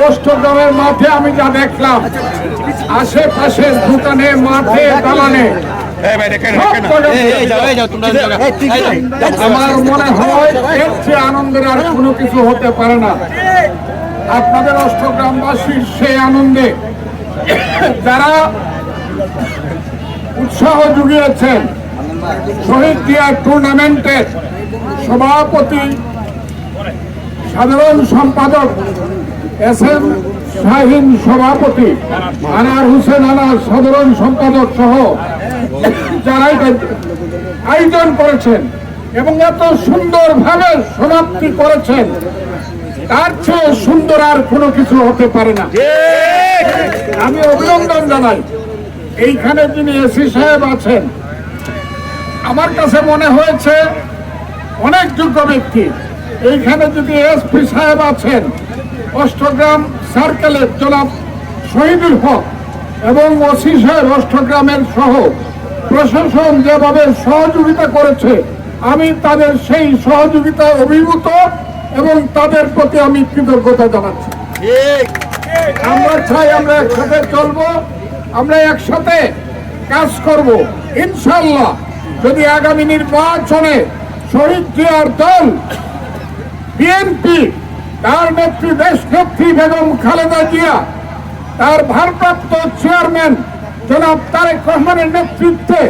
অষ্টগ্রামের মাঠে আমি যা দেখলাম আশেপাশের দোকানে মাঠে দালানে আমার মনে হয় এর চেয়ে আনন্দের আর কোনো কিছু হতে পারে না। আপনাদের অষ্টগ্রামবাসীর সেই আনন্দে যারা উৎসাহ জুগিয়েছেন শহীদ দিয়া টুর্নামেন্টের সভাপতি সাধারণ সম্পাদক এস এম শাহিন সভাপতি, আনার হোসেন আনার সাধারণ সম্পাদক সহ যারা আয়োজন করেছেন এবং এত সুন্দরভাবে সমাপ্তি করেছেন, তার চেয়ে সুন্দর আর কোনো কিছু হতে পারে না। আমি অভিনন্দন জানাই। এইখানে যিনি এসি সাহেব আছেন, আমার কাছে মনে হয়েছে অনেক যোগ্য ব্যক্তি। এইখানে যদি এসপি সাহেব আছেন অষ্টগ্রাম সার্কেলের জনাব শহীদুল হক এবং ওসি সাহেব অষ্টগ্রামের সহ প্রশাসন যেভাবে সহযোগিতা করেছে, আমি তাদের সেই সহযোগিতা অভিভূত এবং তাদের প্রতি আমি কৃতজ্ঞতা জানাচ্ছি। আমরা চাই আমরা একসাথে চলবো, আমরা একসাথে কাজ করব। ইনশাল্লাহ যদি আগামী নির্বাচনে শহীদ জিয়ার দল, বিএনপি তার নেত্রী দেশ নেত্রী বেগম খালেদা জিয়া, তার ভারপ্রাপ্ত চেয়ারম্যান জনাব তারেক রহমানের নেতৃত্বে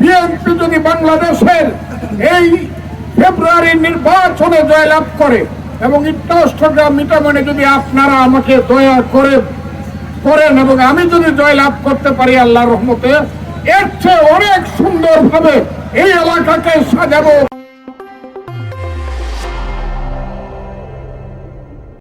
বিএনপি যদি বাংলাদেশের এই ফেব্রুয়ারির নির্বাচনে জয়লাভ করে এবং ইট্টগ্রাম মিটামনে যদি আপনারা আমাকে দয়া করে করেন এবং আমি যদি জয়লাভ করতে পারি আল্লাহ রহমতে, এর চেয়ে অনেক সুন্দরভাবে এই এলাকাকে সাজাবো।